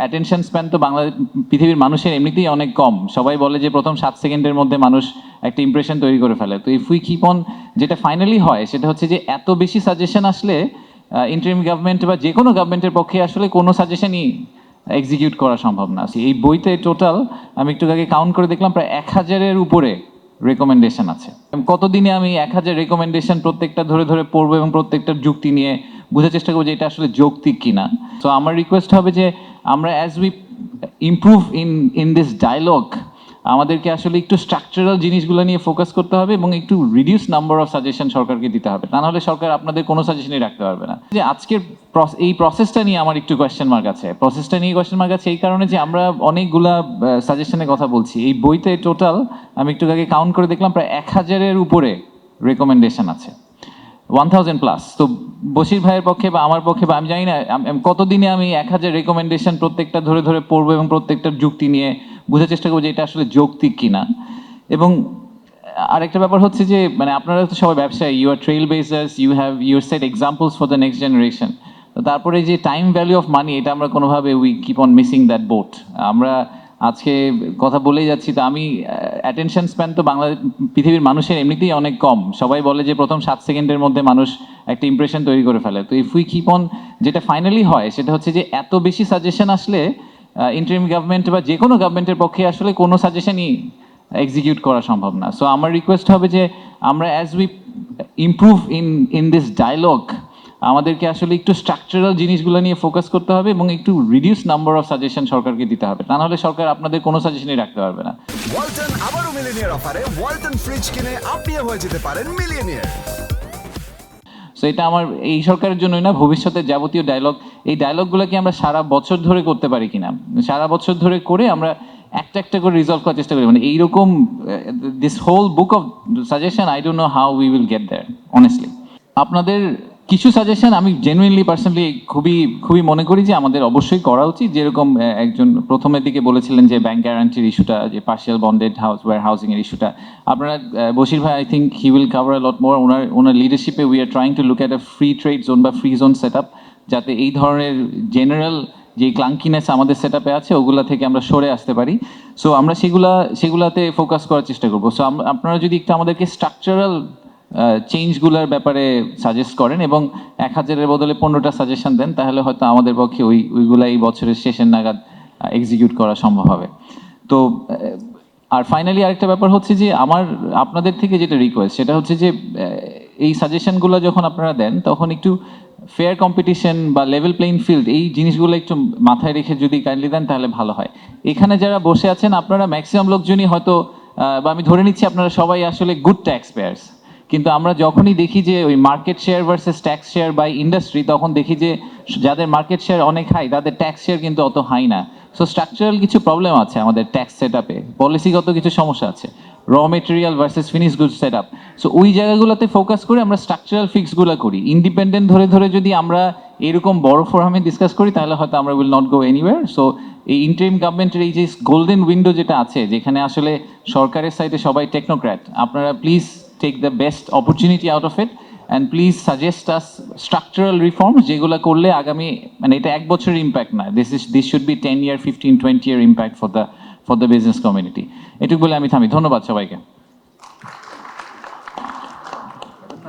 Attention span তো বাংলা পৃথিবীর মানুষের এমনিতেই অনেক কম। সবাই বলে যে প্রথম সাত সেকেন্ডের মধ্যে মানুষ একটা ইমপ্রেশন তৈরি করে ফেলে। তো ইফ উই কিপ অন যেটা ফাইনালি হয়, সেটা হচ্ছে যে এত বেশি সাজেশন আসলে ইন্টারিম গভর্নমেন্ট বা যে কোনো গভর্নমেন্টের পক্ষে আসলে কোনো সাজেশনই এক্সিকিউট করা সম্ভব না। এই বইতে টোটাল আমি একটু আগে কাউন্ট করে দেখলাম প্রায় এক হাজারের উপরে রেকমেন্ডেশন আছে। কতদিনে আমি এক হাজার রেকমেন্ডেশন প্রত্যেকটা ধরে ধরে পড়ব এবং প্রত্যেকটার যুক্তি নিয়ে বোঝার চেষ্টা করব যে এটা আসলে যৌক্তিক কিনা। তো আমার রিকোয়েস্ট হবে যে আমরা as we improve in in this dialogue আমাদেরকে আসলে একটু স্ট্রাকচারাল জিনিসগুলো নিয়ে ফোকাস করতে হবে এবং একটু রিডিউস নাম্বার অফ সাজেশন সরকারকে দিতে হবে। তা নাহলে সরকার আপনাদের কোনো সাজেশনই রাখতে পারবে না। যে আজকের এই প্রসেসটা নিয়ে আমার একটু কোয়েশ্চেন মার্ক আছে। প্রসেসটা নিয়ে কোয়েশ্চেন মার্ক আছে এই কারণে যে আমরা অনেকগুলা সাজেশনের কথা বলছি। এই বইতে টোটাল আমি একটু আগে কাউন্ট করে দেখলাম প্রায় এক হাজারের উপরে রেকমেন্ডেশন আছে। ওয়ান থাউজেন্ড প্লাস তো বশির ভাইয়ের পক্ষে বা আমার পক্ষে বা আমি জানি না কতদিনে আমি এক হাজার রেকমেন্ডেশন প্রত্যেকটা ধরে ধরে পড়ব এবং প্রত্যেকটার যুক্তি নিয়ে বোঝার চেষ্টা করব যে এটা আসলে যৌক্তিক কিনা। এবং আরেকটা ব্যাপার হচ্ছে যে মানে আপনারা তো সবাই ব্যবসায়ী you are trailblazers you have your set examples for the next generation তো তারপরে যে টাইম ভ্যালু অফ মানি এটা আমরা কোনোভাবে we keep on missing that boat আমরা আজকে কথা বলেই যাচ্ছি, তো আমি অ্যাটেনশন স্প্যান তো বাংলা পৃথিবীর মানুষের এমনিতেই অনেক কম। সবাই বলে যে প্রথম সাত সেকেন্ডের মধ্যে মানুষ একটা ইমপ্রেশন তৈরি করে ফেলে। তো ইফ উই কিপ অন যেটা ফাইনালি হয়, সেটা হচ্ছে যে এত বেশি সাজেশন আসলে ইন্টারিম গভর্নমেন্ট বা যে কোনো গভর্নমেন্টের পক্ষে আসলে কোনো সাজেশনই এক্সিকিউট করা সম্ভব না। সো আমার রিকোয়েস্ট হবে যে আমরা as we improve in in this dialogue আমাদেরকে আসলে একটু স্ট্রাকচারাল জিনিসগুলো নিয়ে ফোকাস করতে হবে এবং একটু রিডিউস নাম্বার অফ সাজেশন সরকারকে দিতে হবে। তা নাহলে সরকার আপনাদের কোনো সাজেশনই রাখতে পারবে না। ওয়ালটন আবারও মিলিনিয়ার অফারে ওয়ালটন ফ্রিজ কিনে আপনিও হয়ে যেতে পারেন মিলিয়নিয়ার। সো এটা আমার এই সরকারের জন্যই না ভবিষ্যতে যাবতীয় ডায়লগ এই ডায়লগগুলো কি আমরা সারা বছর ধরে করতে পারি কিনা। সারা বছর ধরে করে আমরা একটা একটা করে রিজলভ করার চেষ্টা করি। মানে এইরকম this whole book of suggestion I don't know how we will get there honestly আপনাদের কিছু সাজেশন আমি জেনুইনলি পার্সোনালি খুবই খুবই মনে করি যে আমাদের অবশ্যই করা উচিত। যেরকম একজন প্রথমের দিকে বলেছিলেন যে ব্যাংক গ্যারান্টির ইস্যুটা যে partial bonded house warehousing এর ইস্যুটা আপনারা বশির ভাই I think he will cover lot more ওনার ওনার লিডারশিপে we are trying to look at a free trade zone বা ফ্রি জোন সেট আপ যাতে এই ধরনের জেনারেল যে ক্লাঙ্কিনেস আমাদের সেট আপে আছে, ওগুলা থেকে আমরা সরে আসতে পারি। সো আমরা সেগুলা, সেগুলাতে ফোকাস করার চেষ্টা করব। সো আপনারা যদি একটু আমাদেরকে স্ট্রাকচারাল চেঞ্জগুলোর ব্যাপারে সাজেস্ট করেন এবং এক হাজারের বদলে পনেরোটা সাজেশন দেন, তাহলে হয়তো আমাদের পক্ষে ওই ওইগুলা এই বছরের শেষের নাগাদ এক্সিকিউট করা সম্ভব হবে। তো আর ফাইনালি আরেকটা ব্যাপার হচ্ছে যে, আমার, আপনাদের থেকে যেটা রিকোয়েস্ট সেটা হচ্ছে যে এই সাজেশনগুলো যখন আপনারা দেন, তখন একটু ফেয়ার কম্পিটিশন বা লেভেল প্লেইং ফিল্ড এই জিনিসগুলো একটু মাথায় রেখে যদি কাইন্ডলি দেন, তাহলে ভালো হয়। এখানে যারা বসে আছেন, আপনারা ম্যাক্সিমাম লোকজনই হয়তো বা আমি ধরে নিচ্ছি আপনারা সবাই আসলে গুড ট্যাক্স পেয়ার্স কিন্তু আমরা যখনই দেখি যে ওই market share versus tax share by industry তখন দেখি যে যাদের মার্কেট শেয়ার অনেক হাই তাদের ট্যাক্স শেয়ার কিন্তু অত হাই না। সো স্ট্রাকচারাল কিছু প্রবলেম আছে আমাদের ট্যাক্স সেট আপে পলিসিগত কিছু সমস্যা আছে। Raw material versus finish good set up so ওই জায়গাগুলোতে ফোকাস করে আমরা স্ট্রাকচারাল ফিক্সগুলো করি। ইন্ডিপেন্ডেন্ট ধরে ধরে যদি আমরা এরকম বড় ফোরামে ডিসকাস করি, তাহলে হয়তো আমরা will not go anywhere so এই ইন্টারিম গভর্নমেন্টের এই যে গোল্ডেন উইন্ডো যেটা আছে, যেখানে আসলে সরকারের সাইডে সবাই টেকনোক্র্যাট আপনারা please take the best opportunity out of it. And please suggest us structural reform যেগুলো করলে আগামী মানে এটা এক বছরের ইম্প্যাক্ট না this is this should be ten year fifteen twenty year impact for the for the business community এটুকু বলে আমি থামি। ধন্যবাদ সবাইকে।